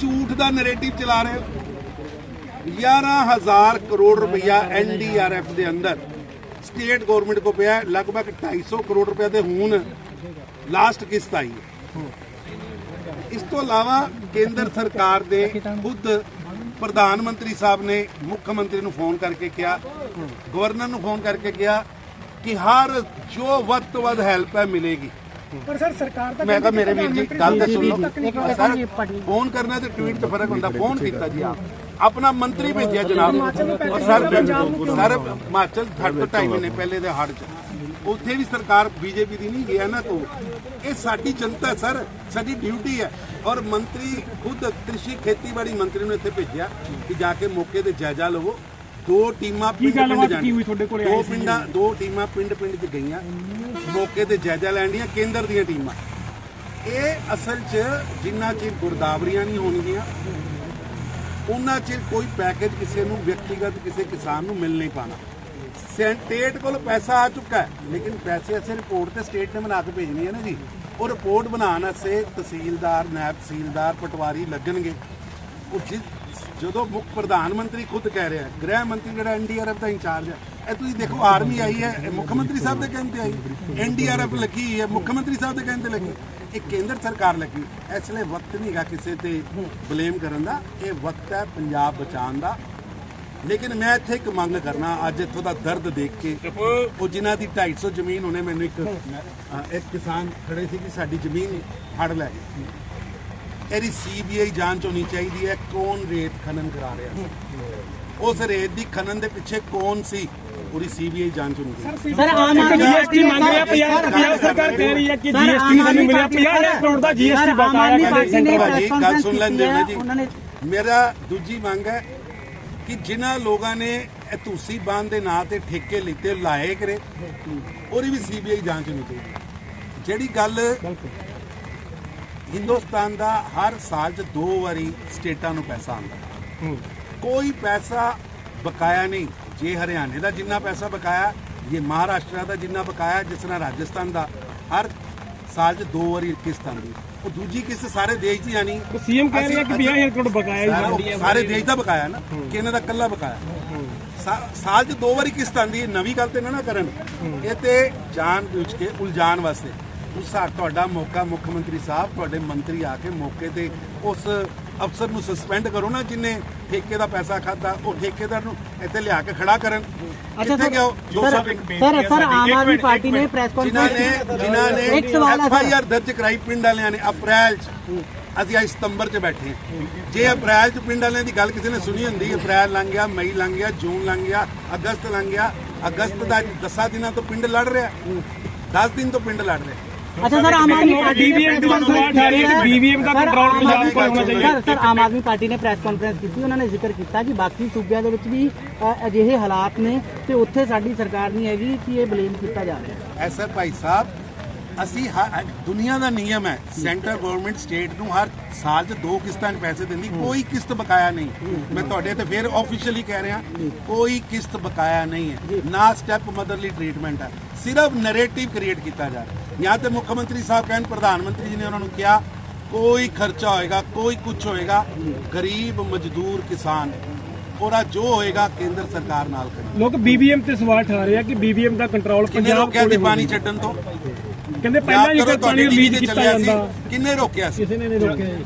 ਝੂਠ ਦਾ ਨੈਰੇਟਿਵ ਚਲਾ ਰਹੇ ਹੋ। 11000 ਕਰੋੜ ਰੁਪਇਆ ਐਨਡੀਆਰਐਫ ਦੇ ਅੰਦਰ ਸਟੇਟ ਗਵਰਨਮੈਂਟ ਕੋ ਪਿਆ ਲਗਭਗ 250 ਕਰੋੜ ਰੁਪਏ ਦੇ ਹੁਣ ਲਾਸਟ ਕਿਸ਼ਤ ਆਈ ਹੈ। ਇਸ ਤੋਂ ਇਲਾਵਾ ਕੇਂਦਰ ਸਰਕਾਰ ਦੇ ਖੁਦ ਪ੍ਰਧਾਨ ਮੰਤਰੀ ਸਾਹਿਬ ਨੇ ਮੁੱਖ ਮੰਤਰੀ ਨੂੰ ਫੋਨ ਕਰਕੇ ਕਿਹਾ ਗਵਰਨਰ ਨੂੰ ਫੋਨ ਕਰਕੇ ਕਿਹਾ ਕਿ ਹਰ ਜੋ ਵੱਧ ਤੋਂ ਵੱਧ ਹੈਲਪ ਹੈ ਮਿਲੇਗੀ। ਪਰ ਸਰ ਸਰਕਾਰ ਤਾਂ ਮੈਂ ਕਿਹਾ ਮੇਰੇ ਵੀਰ ਜੀ ਗੱਲ ਤਾਂ ਸੁਣ ਲਓ। ਫੋਨ ਕਰਨਾ ਤੇ ਟਵੀਟ 'ਚ ਫ਼ਰਕ ਹੁੰਦਾ ਫੋਨ ਕੀਤਾ ਜੀ ਆਪ। ਆਪਣਾ ਮੰਤਰੀ ਭੇਜਿਆ ਜਨਾਬ। ਸਰ ਸਰ ਹਿਮਾਚਲ ਘੱਟ ਤੋਂ ਢਾਈ ਮਹੀਨੇ ਪਹਿਲੇ ਦੇ ਹੜ 'ਚ। ਉੱਥੇ ਵੀ ਸਰਕਾਰ ਬੀਜੇਪੀ ਦੀ ਨਹੀਂ ਗਿਆ ਨਾ ਤੋਂ। ਇਹ ਸਾਡੀ ਜਨਤਾ ਸਰ। ਸਾਡੀ ਡਿਊਟੀ ਹੈ। ਔਰ ਮੰਤਰੀ ਖੁਦ ਕ੍ਰਿਸ਼ੀ ਖੇਤੀਬਾੜੀ ਮੰਤਰੀ ਨੂੰ ਇੱਥੇ ਭੇਜਿਆ ਕਿ ਜਾ ਕੇ ਮੌਕੇ ਤੇ ਜਾਇਜ਼ਾ ਲਵੋ। ਦੋ ਟੀਮਾਂ ਪਿੰਡ ਪਿੰਡ ਜਾਣੀਆਂ। ਹੋਈ ਤੁਹਾਡੇ ਕੋਲੇ? ਦੋ? ਪਿੰਡਾਂ ਦੋ ਟੀਮਾਂ ਪਿੰਡ ਪਿੰਡ 'ਚ ਗਈਆਂ। ਮੌਕੇ ਤੇ ਜਾਇਜ਼ਾ ਲੈਣ ਦੀਆਂ ਕੇਂਦਰ ਦੀਆਂ ਟੀਮਾਂ। ਇਹ ਅਸਲ 'ਚ ਜਿੰਨਾ ਚਿਰ ਗੁਰਦਾਵਰੀਆਂ ਨਹੀਂ ਹੋਣਗੀਆਂ ਉਹਨਾਂ ਚਿਰ ਕੋਈ ਪੈਕੇਜ ਕਿਸੇ ਨੂੰ ਵਿਅਕਤੀਗਤ ਕਿਸੇ ਕਿਸਾਨ ਨੂੰ ਮਿਲ ਨਹੀਂ ਪਾਣਾ। ਸਟੇਟ ਕੋਲ ਪੈਸਾ ਆ ਚੁੱਕਾ ਹੈ, ਲੇਕਿਨ ਪੈਸੇ ਅਸੇ ਰਿਪੋਰਟ ਤੇ ਸਟੇਟ ਨੇ ਬਣਾ ਕੇ ਭੇਜਣੀ ਹੈ ਨਾ ਜੀ। ਉਹ ਰਿਪੋਰਟ ਬਣਾਉਣ ਵਾਸਤੇ ਤਹਿਸੀਲਦਾਰ, ਨਾਇਬ ਤਹਿਸੀਲਦਾਰ, ਪਟਵਾਰੀ ਲੱਗਣਗੇ। ਉਹ ਜਦੋਂ ਮੁੱਖ ਪ੍ਰਧਾਨ ਮੰਤਰੀ ਖੁਦ ਕਹਿ ਰਿਹਾ ਗ੍ਰਹਿ ਮੰਤਰੀ ਜਿਹੜਾ ਐਨਡੀਆਰਐਫ ਦਾ ਇੰਚਾਰਜ ਹੈ, ਇਹ ਤੁਸੀਂ ਦੇਖੋ ਆਰਮੀ ਆਈ ਹੈ ਮੁੱਖ ਮੰਤਰੀ ਸਾਹਿਬ ਦੇ ਕਹਿਣ ਤੇ ਆਈ। ਐਨਡੀਆਰਐਫ ਲੱਗੀ ਹੈ, ਮੁੱਖ ਮੰਤਰੀ ਸਾਹਿਬ ਦੇ ਕਹਿਣ ਤੇ ਲੱਗੀ ਇਹ ਕੇਂਦਰ ਸਰਕਾਰ ਲੱਗੀ। ਇਸ ਲਈ ਵਕਤ ਨਹੀਂ ਕਿਸੇ ਤੇ ਬਲੇਮ ਕਰਨ ਦਾ। ਇਹ ਵਕਤ ਹੈ ਪੰਜਾਬ ਬਚਾਉਣ ਦਾ। ਲੇਕਿਨ ਮੈਂ ਇੱਥੇ ਇੱਕ ਮੰਗ ਕਰਨਾ, ਅੱਜ ਇੱਥੋਂ ਦਾ ਦਰਦ ਦੇਖ ਕੇ। ਉਹ ਜਿਨ੍ਹਾਂ ਦੀ 250 ਜ਼ਮੀਨ, ਉਹਨੇ ਮੈਨੂੰ ਇੱਕ ਇੱਕ ਕਿਸਾਨ ਖੜੇ ਸੀ ਕਿ ਸਾਡੀ ਜ਼ਮੀਨ ਫੜ ਲੈ। ਗਈ ਇਹਦੀ ਸੀਬੀਆਈ ਜਾਂਚ ਹੋਣੀ ਚਾਹੀਦੀ ਹੈ, ਕੌਣ ਰੇਤ ਖਨਨ ਕਰਾ ਰਿਹਾ ਉਸ ਰੇਤ ਦੀ ਖਨਨ ਦੇ ਪਿੱਛੇ ਕੌਣ ਸੀ? ਉਹਦੀ ਸੀਬੀਆਈ ਜਾਂਚ ਹੋਣੀ ਚਾਹੀਦੀ ਸਰ ਆਮ ਆਦਮੀ ਜੀਐਸਟੀ ਮੰਗ ਰਿਹਾ ਪੰਜਾਬ ਪੰਜਾਬ ਸਰਕਾਰ ਕਹਿ ਰਹੀ ਹੈ ਕਿ ਜੀਐਸਟੀ ਸਾਨੂੰ ਮਿਲਿਆ ਆਦਮੀ 50 ਕਰੋੜ ਦਾ ਜੀਐਸਟੀ ਬਕਾਇਆ ਪਾਰਟੀ ਨੇ ਭਾਜੀ ਗੱਲ ਸੁਣ ਲੈਂਦੇ ਹੋ ਹੈ, ਜੀ। ਮੇਰਾ ਦੂਜੀ ਮੰਗ ਹੈ ਕਿ ਜਿਨ੍ਹਾਂ ਲੋਕਾਂ ਨੇ ਇਹ ਤੁਸੀਂ ਬੰਦ ਦੇ ਨਾਂ ਤੇ ਠੇਕੇ ਲਿੱਤੇ ਲਾਏ ਕਰੇ ਉਹਦੀ ਵੀ ਸੀਬੀਆਈ ਜਾਂਚ ਹੋਣੀ ਚਾਹੀਦੀ ਜਿਹੜੀ ਗੱਲ ਹਿੰਦੁਸਤਾਨ ਦਾ ਹਰ ਸਾਲ 'ਚ ਦੋ ਵਾਰੀ ਸਟੇਟਾਂ ਨੂੰ ਪੈਸਾ ਆਉਂਦਾ ਕੋਈ ਪੈਸਾ ਬਕਾਇਆ ਨਹੀਂ। ਜੇ ਹਰਿਆਣੇ ਦਾ ਜਿੰਨਾ ਪੈਸਾ ਬਕਾਇਆ ਇਹ ਮਹਾਰਾਸ਼ਟਰ ਦਾ ਜਿੰਨਾ ਬਕਾਇਆ ਜਿਸ ਤਰ੍ਹਾਂ ਰਾਜਸਥਾਨ ਦਾ ਹਰ ਸਾਲ 'ਚ ਦੋ ਵਾਰੀ ਕਿਸ਼ਤ ਆਉਂਦੀ ਉਹ ਦੂਜੀ ਕਿਸ਼ਤ ਸਾਰੇ ਦੇਸ਼ ਦੀ ਆਣੀ। ਸੀਐਮ ਕਹਿ ਰਿਹਾ ਕਿ 20000 ਕਰੋੜ ਬਕਾਇਆ ਸਾਰੇ- ਸਾਰੇ ਦੇਸ਼ ਦਾ ਬਕਾਇਆ ਨਾ ਕਿ ਇਹਨਾਂ ਦਾ ਕੱਲਾ ਬਕਾਇਆ। ਸਾਲ 'ਚ ਦੋ ਵਾਰੀ ਕਿਸ਼ਤ ਆਉਂਦੀ ਹੈ ਨਵੀਂ ਗੱਲ ਤੇ ਨਾ ਨਾ ਕਰਨ। ਇਹ ਤੇ ਜਾਣ ਬੁੱਝ ਕੇ ਉਲਝਾਣ ਵਾਸਤੇ। ਉਸ ਸਾ ਤੁਹਾਡਾ ਮੌਕਾ ਮੁੱਖ ਮੰਤਰੀ ਸਾਹਿਬ ਤੁਹਾਡੇ ਮੰਤਰੀ ਆ ਕੇ ਮੌਕੇ ਤੇ ਉਸ ਅਫਸਰ ਨੂੰ ਸਸਪੈਂਡ ਕਰੋ ਨਾ ਜਿਨੇ ਠੇਕੇ ਦਾ ਪੈਸਾ ਖਾਦਾ ਉਹ ਠੇਕੇਦਾਰ ਨੂੰ ਇੱਥੇ ਲਿਆ ਕੇ ਖੜਾ ਕਰਨ। ਕਿੱਥੇ ਗਿਆ sir sir sir Aam Aadmi party ਨੇ ਪ੍ਰੈਸ ਜਿਨ੍ਹਾਂ ਨੇ ਕਾਨਫਰੰਸ ਜਿਨ੍ਹਾਂ ਨੇ ਇੱਕ ਸਵਾਲ ਹੈ ਸਰ। ਦਰਜ ਕਰਾਈ ਪਿੰਡ ਵਾਲਿਆਂ ਨੇ ਅਪ੍ਰੈਲ 'ਚ। ਅਸੀਂ ਅੱਜ ਸਤੰਬਰ 'ਚ ਬੈਠੇ ਹਾਂ। ਜੇ ਅਪ੍ਰੈਲ 'ਚ ਪਿੰਡ ਵਾਲਿਆਂ ਦੀ ਗੱਲ ਕਿਸੇ ਨੇ ਸੁਣੀ ਹੁੰਦੀ ਅਪ੍ਰੈਲ ਲੰਘ ਗਿਆ ਮਈ ਲੰਘ ਗਿਆ ਜੂਨ ਲੰਘ ਗਿਆ ਅਗਸਤ ਲੰਘ ਗਿਆ ਅਗਸਤ ਦਾ 10 ਦਿਨਾਂ ਤੋਂ ਪਿੰਡ ਲੜ ਰਿਹਾ। 10 ਦਿਨ ਤੋਂ ਪਿੰਡ ਲੜ ਰਿਹਾ। अच्छा सर आम आदमी पार्टी ने BVM ਦਾ ਸਵਾਲ ਉਠਾ ਰਹੀ ਹੈ ਕਿ BVM ਦਾ ਕੰਟਰੋਲ ਪੰਜਾਬ ਕੋਲ ਹੋਣਾ ਚਾਹੀਦਾ sir sir Aam Aadmi party ਨੇ ਪ੍ਰੈਸ ਕਾਨਫਰੰਸ ਕੀਤੀ ਉਹਨਾਂ ਨੇ ਜ਼ਿਕਰ ਕੀਤਾ ਕਿ ਬਾਕੀ ਸੂਬਿਆਂ ਦੇ ਵਿੱਚ ਵੀ ਅ, ਅਜਿਹੇ ਹਾਲਾਤ ਨੇ ਤੇ ਉੱਥੇ ਸਾਡੀ ਸਰਕਾਰ ਨਹੀਂ ਹੈਗੀ ਕਿ ਇਹ ਬਲੇਮ ਕੀਤਾ ਜਾ ਰਿਹਾ ਹੈ ਐਸਾ ਭਾਈ ਸਾਹਿਬ ਅਸੀਂ ਦੁਨੀਆ ਦਾ ਨਿਯਮ ਹੈ ਸੈਂਟਰ ਗਵਰਨਮੈਂਟ ਸਟੇਟ ਨੂੰ ਹਰ ਸਾਲ 'ਚ ਦੋ ਕਿਸ਼ਤਾਂ 'ਚ ਪੈਸੇ ਦਿੰਦੀ ਕੋਈ ਕਿਸ਼ਤ ਬਕਾਇਆ ਨਹੀਂ। ਮੈਂ ਤੁਹਾਡੇ ਤੇ ਫਿਰ ਆਫੀਸ਼ੀਅਲੀ ਕਹਿ ਰਿਹਾ ਕੋਈ ਕਿਸ਼ਤ ਬਕਾਇਆ ਨਹੀਂ ਹੈ ਨਾ ਸਟੈਪ ਮਦਰਲੀ ਟ੍ਰੀਟਮੈਂਟ ਹੈ ਸਿਰਫ ਨੈਰੇਟਿਵ ਕ੍ਰੀਏਟ ਕੀਤਾ ਜਾ ਰਿਹਾ ਜਾਂ ਤੇ ਮੁੱਖ ਮੰਤਰੀ ਸਾਹਿਬ ਕਹਿਣ ਪ੍ਰਧਾਨ ਮੰਤਰੀ ਜੀ ਨੇ ਉਹਨਾਂ ਨੂੰ ਕਿਹਾ ਕੋਈ ਖਰਚਾ ਹੋਏਗਾ ਕੋਈ ਕੁਝ ਹੋਏਗਾ ਗਰੀਬ ਮਜ਼ਦੂਰ ਕਿਸਾਨ ਉਹਦਾ ਜੋ ਹੋਏਗਾ ਕੇਂਦਰ ਸਰਕਾਰ ਨਾਲ ਕਰੇ। ਲੋਕ BVM ਤੇ ਸਵਾਲ ਉਠਾ ਰਹੇ ਆ ਕਿ BVM ਦਾ ਕੰਟਰੋਲ ਪੰਜਾਬ ਕੋਲ ਪਾਣੀ ਛੱਡਣ ਤੋਂ? ਕਹਿੰਦੇ ਪਹਿਲਾਂ ਇੱਕ ਪਾਣੀ ਰਿਲੀਜ਼ ਕੀਤਾ ਚੱਲਿਆ ਜਾਂਦਾ। ਸੀ। ਕਿੰਨੇ ਰੋਕਿਆ ਸੀ? ਕਿਸੇ ਨੇ ਨਹੀਂ ਰੋਕਿਆ ਜੀ।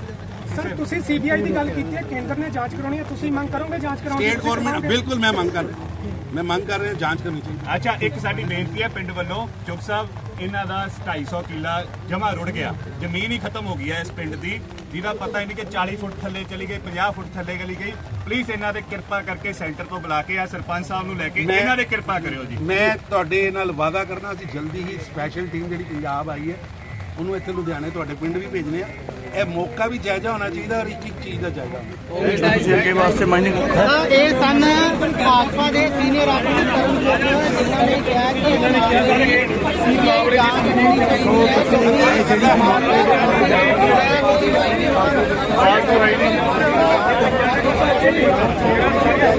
ਸਰ ਤੁਸੀਂ ਸੀਬੀਆਈ ਦੀ ਗੱਲ ਕੀਤੀ ਹੈ ਕੇਂਦਰ ਨੇ ਜਾਂਚ ਕਰਾਉਣੀ ਹੈ ਤੁਸੀਂ ਮੰਗ ਕਰੋਗੇ ਜਾਂਚ ਕਰਾਉਣ ਦੀ? State government? ਬਿਲਕੁਲ ਮੈਂ ਮੰਗ ਕਰ ਰਿਹਾ ਮੈਂ ਮੰਗ ਕਰ ਰਿਹਾ ਜਾਂਚ ਕਰਨੀ ਚਾਹੀਦੀ। ਅੱਛਾ ਇੱਕ ਸਾਡੀ ਬੇਨਤੀ ਹੈ ਪਿੰਡ ਵੱਲੋਂ ਚੁੱਪ ਸਾਹਿਬ ਇਹਨਾਂ ਦਾ 250 ਕਿੱਲਾ ਜਮਾ ਰੁੜ ਗਿਆ। ਜ਼ਮੀਨ ਹੀ ਖਤਮ ਹੋ ਗਈ ਹੈ ਇਸ ਪਿੰਡ ਦੀ। ਜਿਹਦਾ ਪਤਾ ਹੀ ਨਹੀਂ ਕਿ 40 ਫੁੱਟ ਥੱਲੇ ਚਲੀ ਗਈ 50 ਫੁੱਟ ਥੱਲੇ ਚਲੀ ਗਈ। ਪਲੀਜ਼ ਇਹਨਾਂ ਦੇ ਕਿਰਪਾ ਕਰਕੇ ਸੈਂਟਰ ਤੋਂ ਬੁਲਾ ਕੇ ਆ ਸਰਪੰਚ ਸਾਹਿਬ ਨੂੰ ਲੈ ਕੇ ਇਹਨਾਂ ਦੇ ਕਿਰਪਾ ਕਰਿਓ ਜੀ। ਮੈਂ ਤੁਹਾਡੇ ਨਾਲ ਵਾਅਦਾ ਕਰਨਾ ਅਸੀਂ ਜਲਦੀ ਹੀ ਸਪੈਸ਼ਲ ਟੀਮ ਜਿਹੜੀ ਪੰਜਾਬ ਆਈ ਹੈ ਉਹਨੂੰ ਇੱਥੇ ਲੁਧਿਆਣੇ ਤੁਹਾਡੇ ਪਿੰਡ ਵੀ ਭੇਜਨੇ ਆ। ਇਹ ਮੌਕਾ ਵੀ ਜਾਇਜ਼ਾ ਹੋਣਾ ਚਾਹੀਦਾ ਔਰ ਇੱਕ ਇੱਕ ਚੀਜ਼ ਦਾ ਜਾਇਜ਼ਾ ਹੋਣਾ ਇਹ ਸਨ ਭਾਜਪਾ ਦੇ ਸੀਨੀਅਰ ਆਗੂ ਕਰਨ ਜੋਗ ਜਿਨ੍ਹਾਂ ਨੇ ਕਿਹਾ ਕਿ ਇਹਨਾਂ ਨੇ ਕਿਹਾ ਕਿ ਹੋਣੀ ਚਾਹੀਦੀ ਹੈ